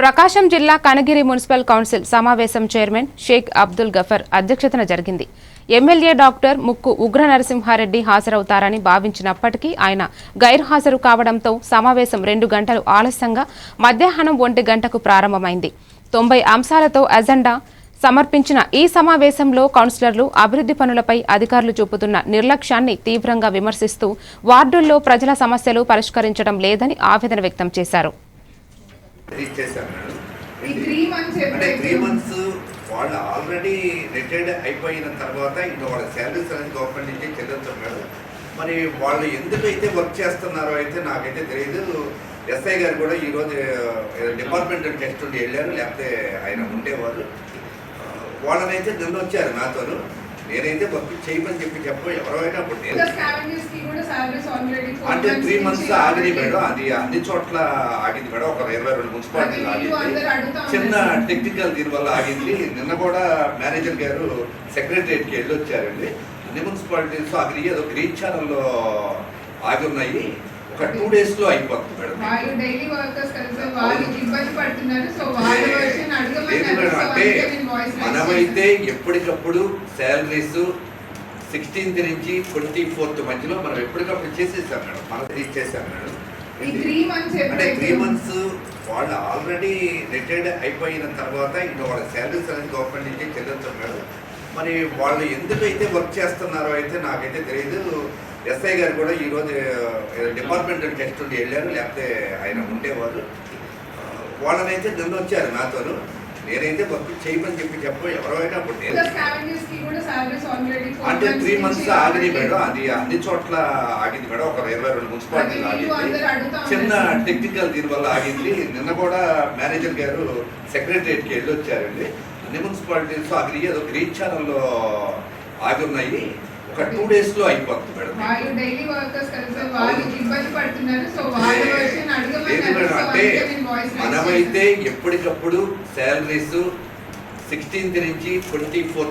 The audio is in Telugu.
ప్రకాశం జిల్లా కనగిరి మున్సిపల్ కౌన్సిల్ సమావేశం చైర్మన్ షేక్ అబ్దుల్ గఫర్ అధ్యక్షతన జరిగింది. ఎమ్మెల్యే డాక్టర్ ముక్కు ఉగ్ర నరసింహారెడ్డి హాజరవుతారని భావించినప్పటికీ ఆయన గైర్హాజరు కావడంతో సమావేశం రెండు గంటలు ఆలస్యంగా మధ్యాహ్నం ఒంటి గంటకు ప్రారంభమైంది. తొంభై అంశాలతో అజెండా సమర్పించిన ఈ సమావేశంలో కౌన్సిలర్లు అభివృద్ధి పనులపై అధికారులు చూపుతున్న నిర్లక్ష్యాన్ని తీవ్రంగా విమర్శిస్తూ వార్డుల్లో ప్రజల సమస్యలు పరిష్కరించడం లేదని ఆవేదన వ్యక్తం చేశారు. రీచ్ మంత్స్ అంటే త్రీ మంత్స్ వాళ్ళు ఆల్రెడీ రిటైర్డ్ అయిపోయిన తర్వాత ఇంకా వాళ్ళ శాలరీస్ అనేది గవర్నమెంట్ నుంచి చెల్లించారు మరి వాళ్ళు ఎందుకైతే వర్క్ చేస్తున్నారో అయితే నాకైతే తెలియదు ఎస్ఐ గారు కూడా ఈరోజు డిపార్ట్మెంటల్ టెస్ట్ ఉండి వెళ్ళారు. లేకపోతే ఆయన ఉండేవారు. వాళ్ళనైతే నిన్న వచ్చారు నాతోను. నేనైతే వర్క్ చేయమని చెప్పి చెప్ప ఎవరైనా అప్పుడు నేను అంటే త్రీ మంత్స్ ఆగింది మేడం. అది అన్ని చోట్ల ఆగింది మేడం. ఒక ఇరవై రెండు మున్సిపాలిటీలు ఆగింది. చిన్న. టెక్నికల్ దీని వల్ల ఆగింది. నిన్న కూడా మేనేజర్ గారు సెక్రటరియట్కి వెళ్ళి వచ్చారండి. అన్ని మున్సిపాలిటీస్ అగ్రి ఏదో గ్రీన్ ఛానల్లో ఆగి ఉన్నాయి. ఒక టూ డేస్లో అయిపోతుంది మేడం. అంటే అందుకే మనమైతే ఎప్పటికప్పుడు శాలరీస్ సిక్స్టీన్త్ నుంచి ట్వంటీ ఫోర్త్ మధ్యలో మనం ఎప్పటికప్పుడు చేసేసాం మేడం. మనం రీచ్ చేసాం మేడం. ఈ త్రీ మంత్స్ అంటే త్రీ మంత్స్ వాళ్ళు ఆల్రెడీ రిటైర్డ్ అయిపోయిన తర్వాత ఇంకా వాళ్ళ శాలరీస్ అనేది గవర్నమెంట్ నుంచి చెల్లించారు మేడం. మరి వాళ్ళు ఎందుకైతే వర్క్ చేస్తున్నారో అయితే నాకైతే తెలియదు ఎస్ఐ గారు కూడా ఈరోజు డిపార్ట్మెంటల్ టెస్ట్ ఉండి వెళ్ళారు. లేకపోతే ఆయన ఉండేవారు. వాళ్ళనైతే నిన్న వచ్చారు నాతోను. నేనైతే వర్క్ చేయమని చెప్పి చెప్ప ఎవరైనా అప్పుడు అంటే త్రీ మంత్స్ ఆగింది మేడం. అది అన్ని చోట్ల ఆగింది మేడం. ఒక ఇరవై రెండు మున్సిపాలిటీలు ఆగింది. చిన్న. టెక్నికల్ దీని వల్ల ఆగింది. నిన్న కూడా మేనేజర్ గారు సెక్రటరియట్కి వెళ్ళి వచ్చారండి. అన్ని మున్సిపాలిటీస్ అగ్రి ఏదో గ్రీన్ ఛానల్లో ఆగి ఉన్నాయి. ఒక టూ డేస్లో అయిపోతుంది మేడం. డైలీ వర్కర్స్ వాళ్ళు ఇబ్బంది పడుతున్నారు. సో వాళ్ళ అంటే మనమైతే ఎప్పటికప్పుడు శాలరీస్ సిక్స్టీన్త్ నుంచి ట్వంటీ ఫోర్త్